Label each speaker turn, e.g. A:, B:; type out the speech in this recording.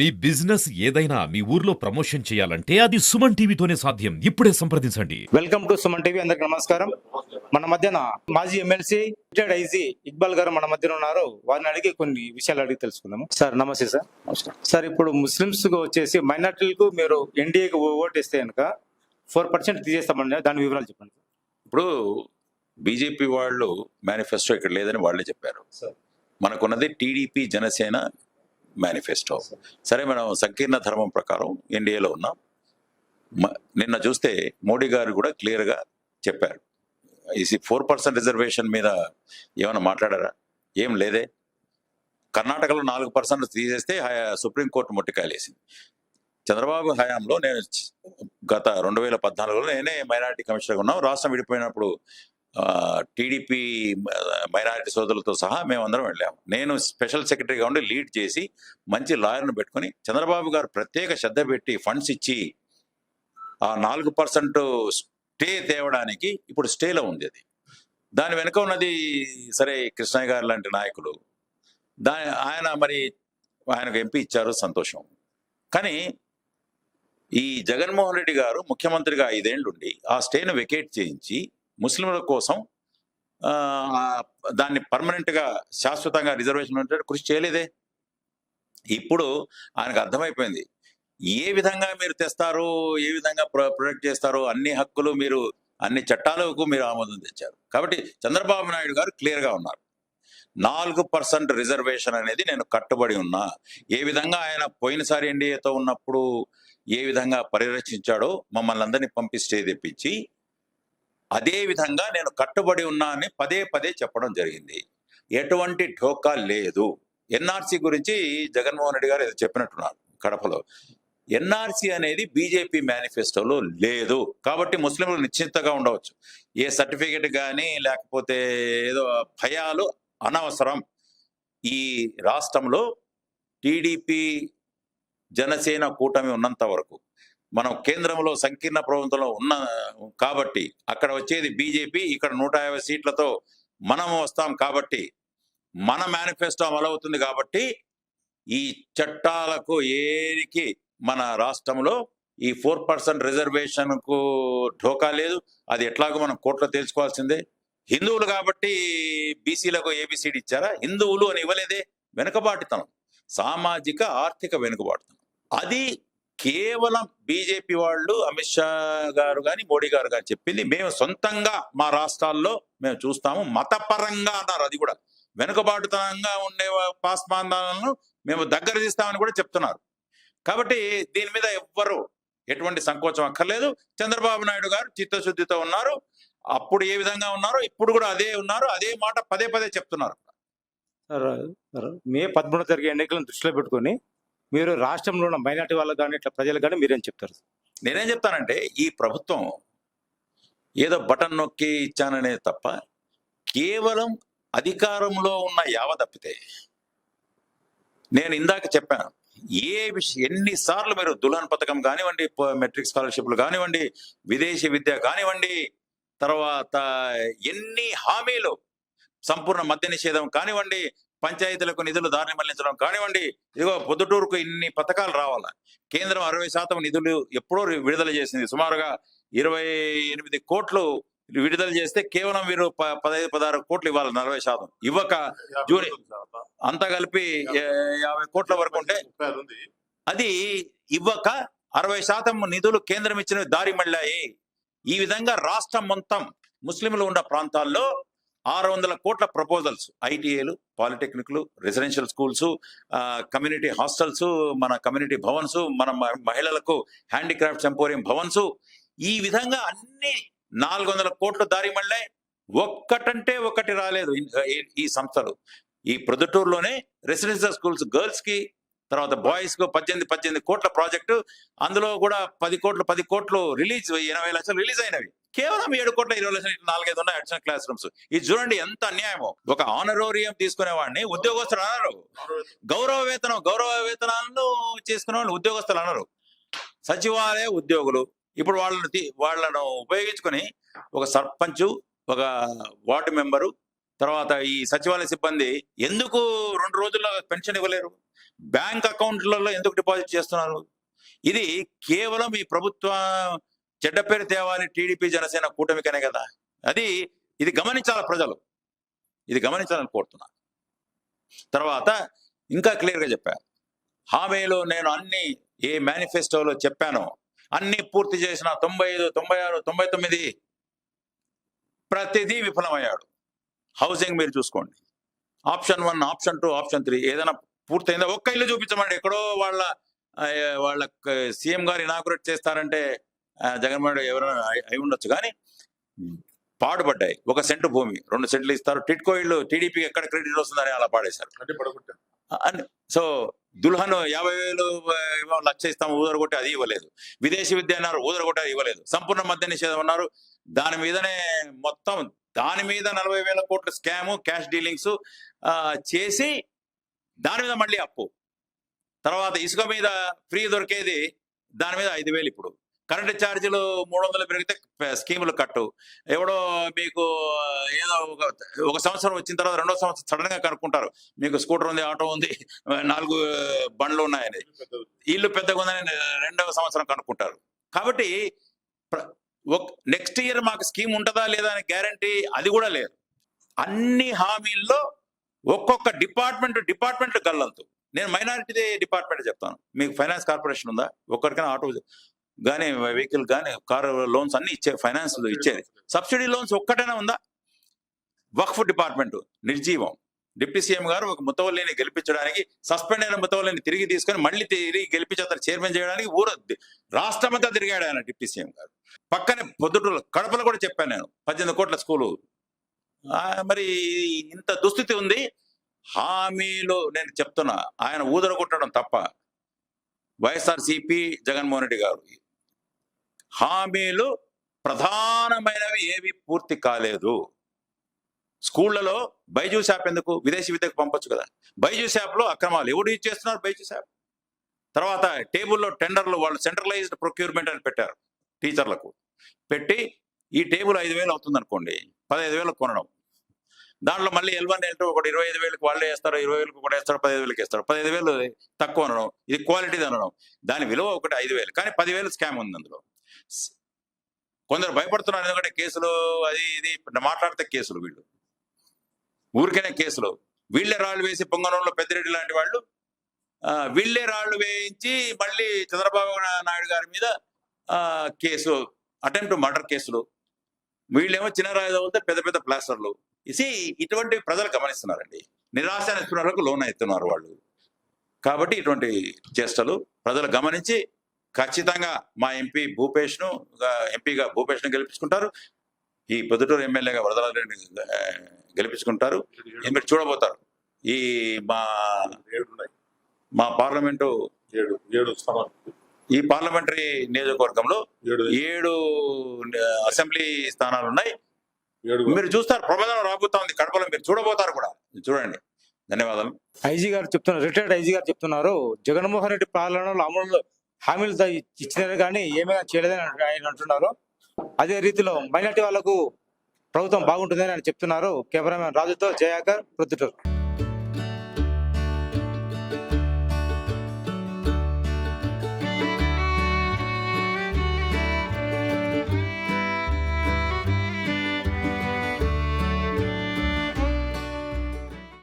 A: మీ business ఏదైనా మీ ఊర్లో promotion చేయాలంటే అది సుమన్ టీవీతోనే సాధ్యం. ఇప్పుడే సంప్రదించండి.
B: వెల్కమ్ టు సుమన్ టీవీ అందరికి నమస్కారం. మన మధ్యన మాజీ ఎమ్మెల్సీ రిటైర్డ్ ఐజీ ఇక్బాల్ గారు మన మధ్యన ఉన్నారు. వారిని అడిగి కొన్ని విషయాలు అడిగి తెలుసుకుందాము. సార్ నమస్తే సార్. సార్ ఇప్పుడు ముస్లిమ్స్కు వచ్చేసి మైనార్టీలకు మీరు ఎన్డీఏకి ఓటేస్తే కనుక ఫోర్ పర్సెంట్ తీసేస్తామని దాని వివరాలు చెప్పండి
C: ఇప్పుడు బీజేపీ వాళ్ళు మేనిఫెస్టో ఇక్కడ లేదని వాళ్ళే చెప్పారు.
B: సార్.
C: మనకున్నది టీడీపీ జనసేన మేనిఫెస్టో సరే మనం సంకీర్ణ ధర్మం ప్రకారం ఎన్డీఏలో ఉన్నాం. నిన్న చూస్తే మోడీ గారు కూడా క్లియర్గా చెప్పారు. ఈ ఫోర్ పర్సెంట్ రిజర్వేషన్ మీద ఏమైనా మాట్లాడారా? ఏం లేదే. కర్ణాటకలో నాలుగు పర్సెంట్ తీసేస్తే హయా- సుప్రీంకోర్టు ముట్టికాయలేసింది. చంద్రబాబు హయాంలో నేను గత రెండు వేల పద్నాలుగులో నేనే మైనారిటీ కమిషనర్గా ఉన్నాం. రాష్ట్రం విడిపోయినప్పుడు టీడీపీ మైనారిటీ సోదరులతో సహా మేమందరం వెళ్ళాము. నేను స్పెషల్ సెక్రటరీగా ఉండి లీడ్ చేసి మంచి లాయర్ను పెట్టుకుని చంద్రబాబు గారు ప్రత్యేక శ్రద్ధ పెట్టి ఫండ్స్ ఇచ్చి ఆ నాలుగు పర్సెంట్ స్టే తేవడానికి ఇప్పుడు స్టేలో ఉంది అది. దాని వెనుక ఉన్నది సరే కృష్ణయ్య గారు లాంటి నాయకులు. దా ఆయన మరి ఆయనకు ఎంపీ ఇచ్చారు సంతోషం. కానీ ఈ జగన్మోహన్ రెడ్డి గారు ముఖ్యమంత్రిగా ఐదేళ్ళుండి ఆ స్టేను వెకేట్ చేయించి ముస్లింల కోసం దాన్ని పర్మనెంట్గా శాశ్వతంగా రిజర్వేషన్ ఉంటే కృషి చేయలేదే? ఇప్పుడు ఆయనకు అర్థమైపోయింది. ఏ విధంగా మీరు తెస్తారు ఏ విధంగా ప్రొ- ప్రొటెక్ట్ చేస్తారు అన్ని హక్కులు మీరు అన్ని చట్టాలకు మీరు ఆమోదం తెచ్చారు. కాబట్టి చంద్రబాబు నాయుడు గారు క్లియర్గా ఉన్నారు. నాలుగు పర్సెంట్ రిజర్వేషన్ అనేది నేను కట్టుబడి ఉన్నా ఏ విధంగా ఆయన పోయినసారి ఎన్డీఏతో ఉన్నప్పుడు ఏ విధంగా పరిరక్షించాడో మమ్మల్ని అందరినీ పంపి స్టే తెప్పించి అదే విధంగా నేను కట్టుబడి ఉన్నానని పదే పదే చెప్పడం జరిగింది. ఎటువంటి ఢోకా లేదు. ఎన్ఆర్సి గురించి జగన్మోహన్ రెడ్డి గారు ఏదో చెప్పినట్టున్నారు కడపలో. ఎన్ఆర్సి అనేది బీజేపీ మేనిఫెస్టోలో లేదు. కాబట్టి ముస్లింలు నిశ్చింతగా ఉండవచ్చు. ఏ సర్టిఫికెట్ కానీ లేకపోతే ఏదో భయాలు అనవసరం. ఈ రాష్ట్రంలో టీడీపీ జనసేన కూటమి ఉన్నంత వరకు మనం కేంద్రంలో సంకీర్ణ ప్రభుత్వంలో ఉన్న కాబట్టి అక్కడ వచ్చేది బీజేపీ ఇక్కడ నూట యాభై సీట్లతో మనం వస్తాం కాబట్టి మన మేనిఫెస్టో అమలవుతుంది కాబట్టి ఈ చట్టాలకు ఏరికి మన రాష్ట్రంలో ఈ ఫోర్ పర్సెంట్ రిజర్వేషన్కు ఢోకా లేదు. అది ఎట్లాగో మనం కోర్టులో తెలుసుకోవాల్సిందే హిందువులు కాబట్టి బీసీలకు ఏబిసిడి ఇచ్చారా? హిందువులు అని ఇవ్వలేదే. వెనుకబాటుతనం. సామాజిక ఆర్థిక వెనుకబాటుతనం. అది కేవలం బీజేపీ వాళ్ళు అమిత్ షా గారు కానీ మోడీ గారు కానీ చెప్పింది మేము సొంతంగా మా రాష్ట్రాల్లో మేము చూస్తాము. మతపరంగా అన్నారు అది కూడా. వెనుకబాటుతనంగా ఉండే పాస్మాందాలను మేము దగ్గర తీస్తామని కూడా చెప్తున్నారు. కాబట్టి దీని మీద ఎవ్వరు ఎటువంటి సంకోచం అక్కర్లేదు. చంద్రబాబు నాయుడు గారు చిత్తశుద్ధితో ఉన్నారు. అప్పుడు ఏ విధంగా ఉన్నారో ఇప్పుడు కూడా అదే ఉన్నారు. అదే మాట పదే పదే చెప్తున్నారు.
B: మే పదమూడు జరిగే ఎన్నికలను దృష్టిలో పెట్టుకొని మీరు రాష్ట్రంలో ఉన్న మైనార్టీ వాళ్ళు కానీ ఇట్లా ప్రజలకు కానీ మీరేం చెప్తారు?
C: నేనేం చెప్తానంటే ఈ ప్రభుత్వం ఏదో బటన్ నొక్కి ఇచ్చాననే తప్ప కేవలం అధికారంలో ఉన్న యావ తప్పితే నేను ఇందాక చెప్పాను ఏ విషయం ఎన్నిసార్లు మీరు దుల్హన్ పథకం కానివ్వండి మెట్రిక్ స్కాలర్షిప్లు కానివ్వండి విదేశీ విద్య కానివ్వండి తర్వాత ఎన్ని హామీలు సంపూర్ణ మద్య నిషేధం కానివ్వండి పంచాయతీలకు నిధులు దారిని మళ్ళించడం కానివ్వండి. ఇదిగో పొద్దుటూరుకు ఇన్ని పథకాలు రావాలా. కేంద్రం అరవై శాతం నిధులు ఎప్పుడో విడుదల చేసింది. సుమారుగా ఇరవై ఎనిమిది కోట్లు విడుదల చేస్తే కేవలం వీరు పదహైదు పదహారు కోట్లు ఇవ్వాలి నలభై శాతం. ఇవ్వక జూని అంతా కలిపి యాభై కోట్ల వరకు ఉంటే అది ఇవ్వక అరవై శాతం నిధులు కేంద్రం ఇచ్చిన దారి మళ్ళాయి ఈ విధంగా రాష్ట్రం మొత్తం ముస్లింలు ఉన్న ప్రాంతాల్లో ఆరు వందల కోట్ల ప్రపోజల్స్ ఐటీఏలు పాలిటెక్నిక్లు రెసిడెన్షియల్ స్కూల్స్ కమ్యూనిటీ హాస్టల్స్ మన కమ్యూనిటీ భవన్స్ మన మహిళలకు హ్యాండిక్రాఫ్ట్స్ ఎంపోరియం భవన్స్ ఈ విధంగా అన్ని నాలుగు వందల కోట్లు దారి మళ్ళీ ఒక్కటంటే ఒకటి రాలేదు ఈ- సంస్థలు. ఈ ప్రొద్దుటూరులోనే రెసిడెన్షియల్ స్కూల్స్ గర్ల్స్కి తర్వాత బాయ్స్కు పద్దెనిమిది పద్దెనిమిది కోట్ల ప్రాజెక్టు అందులో కూడా పది కోట్లు పది కోట్లు రిలీజ్ ఎనభై లక్షలు రిలీజ్ అయినవి. కేవలం ఏడు కోట్ల ఇరవై లక్షలు ఇట్లా నాలుగైదు ఉన్నాయి అడిషనల్ క్లాస్ రూమ్స్. ఇది చూడండి ఎంత అన్యాయమో. ఒక ఆనరోరియం తీసుకునే వాడిని ఉద్యోగస్తులు అన్నారు గౌరవ వేతనం గౌరవ వేతనాలను చేసుకునే వాళ్ళు ఉద్యోగస్తులు అన్నారు సచివాలయ ఉద్యోగులు. ఇప్పుడు వాళ్ళను వాళ్ళను ఉపయోగించుకొని ఒక సర్పంచ్ ఒక వార్డు మెంబరు తర్వాత ఈ సచివాలయ సిబ్బంది ఎందుకు రెండు రోజుల్లో పెన్షన్ ఇవ్వలేరు? బ్యాంక్ అకౌంట్లలో ఎందుకు డిపాజిట్ చేస్తున్నారు? ఇది కేవలం ఈ ప్రభుత్వ చెడ్డ పేరు తేవాలి టీడీపీ జనసేన కూటమికనే కదా. అది ఇది గమనించాలి ప్రజలు. ఇది గమనించాలని కోరుతున్నా. తర్వాత ఇంకా క్లియర్గా చెప్పారు హామీలో నేను అన్ని ఏ మేనిఫెస్టోలో చెప్పానో అన్ని పూర్తి చేసిన తొంభై ఐదు తొంభై ఆరు తొంభై తొమ్మిది ప్రతిదీ విఫలమయ్యాడు. హౌసింగ్ మీరు చూసుకోండి. Option one option two option three ఏదైనా పూర్తయిందా? ఒక్క ఇల్లు చూపించమండి. ఎక్కడో వాళ్ళ వాళ్ళ సీఎం గారు ఇనాగురేట్ చేస్తారంటే జగన్మోహన్ రెడ్డి ఎవరైనా అయి- ఉండొచ్చు. కానీ పాడుపడ్డాయి. ఒక సెంటు భూమి. రెండు సెంట్లు ఇస్తారు. టిట్కో ఇల్లు టీడీపీకి ఎక్కడ క్రెడిట్ వస్తుందని అలా పాడేశారు. అని. సో దుల్హన్ యాభై వేలు లక్ష ఇస్తాం ఊదరగొట్టి అది ఇవ్వలేదు. విదేశీ విద్య అన్నారు ఊదరగొట్టి అది ఇవ్వలేదు. సంపూర్ణ మద్య నిషేధం అన్నారు. దాని మీదనే మొత్తం దాని మీద నలభై వేల కోట్ల స్కాము క్యాష్ డీలింగ్స్ చేసి దాని మీద మళ్ళీ అప్పు. తర్వాత ఇసుక మీద ఫ్రీ దొరికేది దాని మీద ఐదు వేలు ఇప్పుడు. కరెంటు ఛార్జీలు మూడు వందలు పెరిగితే స్కీములు కట్టు. ఎవడో మీకు ఏదో ఒక ఒక సంవత్సరం వచ్చిన తర్వాత రెండో సంవత్సరం సడన్గా కనుక్కుంటారు. మీకు స్కూటర్ ఉంది ఆటో ఉంది నాలుగు బండ్లు ఉన్నాయని. ఇల్లు పెద్దగా ఉందని రెండవ సంవత్సరం కనుక్కుంటారు. కాబట్టి నెక్స్ట్ ఇయర్ మాకు స్కీమ్ ఉంటుందా లేదా అనే గ్యారంటీ అది కూడా లేదు. అన్ని హామీల్లో ఒక్కొక్క డిపార్ట్మెంట్ డిపార్ట్మెంట్ గల్లంతు. నేను మైనారిటీ డిపార్ట్మెంట్ చెప్తాను. మీకు ఫైనాన్స్ కార్పొరేషన్ ఉందా? ఒక్కరికైనా ఆటో కానీ వెహికల్ కానీ కార్ లోన్స్ అన్ని ఇచ్చే ఫైనాన్స్ ఇచ్చేది. సబ్సిడీ లోన్స్ ఒక్కటైనా ఉందా? వక్ఫ్ డిపార్ట్మెంట్ నిర్జీవం. డిప్యూటీ సీఎం గారు ఒక ముతవల్లిని గెలిపించడానికి సస్పెండ్ అయిన ముతవల్లిని తిరిగి తీసుకొని మళ్ళీ తిరిగి గెలిపించి అతను చైర్మన్ చేయడానికి ఊర రాష్ట్రమంతా తిరిగాడు ఆయన డిప్యూటీ సీఎం గారు. పక్కనే పొద్దుటూరు కడపలో కూడా చెప్పాను నేను పద్దెనిమిది కోట్ల స్కూలు. మరి ఇంత దుస్థితి ఉంది హామీలు నేను చెప్తున్నా ఆయన ఊదర కొట్టడం తప్ప. వైఎస్ఆర్ సిపి జగన్మోహన్ రెడ్డి గారు హామీలు ప్రధానమైనవి ఏవి పూర్తి కాలేదు. స్కూళ్ళలో బైజూస్ యాప్ ఎందుకు? విదేశీ విద్యకు పంపొచ్చు కదా. బైజూస్ యాప్లో అక్రమాలు. ఎవడు యూజ్ చేస్తున్నారు బైజూస్ యాప్? తర్వాత టేబుల్లో టెండర్లు వాళ్ళు సెంట్రలైజ్డ్ ప్రొక్యూర్మెంట్ అని పెట్టారు టీచర్లకు. పెట్టి ఈ టేబుల్ ఐదు వేలు అవుతుంది అనుకోండి పదహైదు వేలకు కొనడం. దాంట్లో మళ్ళీ ఎల్ వన్ ఎల్ టూ ఒకటి ఇరవై ఐదు వేలకు వాళ్ళే వేస్తారు ఇరవై వేలకు కూడా వేస్తారు పదిహేను వేలకు వేస్తారు. పదిహేను వేలు తక్కువ అనడం ఇది క్వాలిటీది అనడం. దాని విలువ ఒకటి ఐదు వేలు. కానీ పదివేలు స్కామ్ ఉంది అందులో. కొందరు భయపడుతున్నారు. ఎందుకంటే కేసులు అది ఇది మాట్లాడితే కేసులు వీళ్ళు. ఊరికైనా కేసులు. వీళ్ళే రాళ్ళు వేసి పొంగనంలో పెద్దిరెడ్డి లాంటి వాళ్ళు వీళ్ళే రాళ్ళు వేయించి మళ్ళీ చంద్రబాబు నాయుడు గారి మీద ఆ, కేసు అటెంప్ట్ మర్డర్ కేసులు. వీళ్ళేమో చిన్న రాయి పెద్ద పెద్ద ప్లాస్టర్లు ఇసి ఇటువంటి ప్రజలు గమనిస్తున్నారండి. నిరాశ నిస్పృహలకు లోన్ అవుతున్నారు వాళ్ళు. కాబట్టి ఇటువంటి చేష్టలు ప్రజలు గమనించి ఖచ్చితంగా మా ఎంపీ భూపేష్ను గా- ఎంపీగా భూపేష్ను గెలిపించుకుంటారు. ఈ పొద్దుటూరు ఎమ్మెల్యేగా వరదరాజరెడ్డి గెలిపించుకుంటారు. మీరు చూడబోతారు. ఈ మా మా పార్లమెంటు
D: ఏడు ఏడు స్థానాలు.
C: ఈ పార్లమెంటరీ నియోజకవర్గంలో
D: ఏడు.
C: అసెంబ్లీ స్థానాలు ఉన్నాయి
D: ఏడు.
C: మీరు చూస్తారు ప్రబోధన రాబోతా ఉంది కడపలో. మీరు చూడబోతారు కూడా. చూడండి. ధన్యవాదాలు.
B: ఐజీ గారు చెప్తున్నారు రిటైర్డ్ ఐజీ గారు చెప్తున్నారు. జగన్మోహన్ రెడ్డి పాలనలో అమలు హామీలు ఇచ్చినారు కానీ ఏమైనా చేయలేదని ఆయన అంటున్నారు. అదే రీతిలో మైనార్టీ వాళ్ళకు ప్రభుత్వం బాగుంటుందని ఆయన చెప్తున్నారు. కెమెరామెన్ రాజుతో జయాకర్ ప్రొద్దుటూరు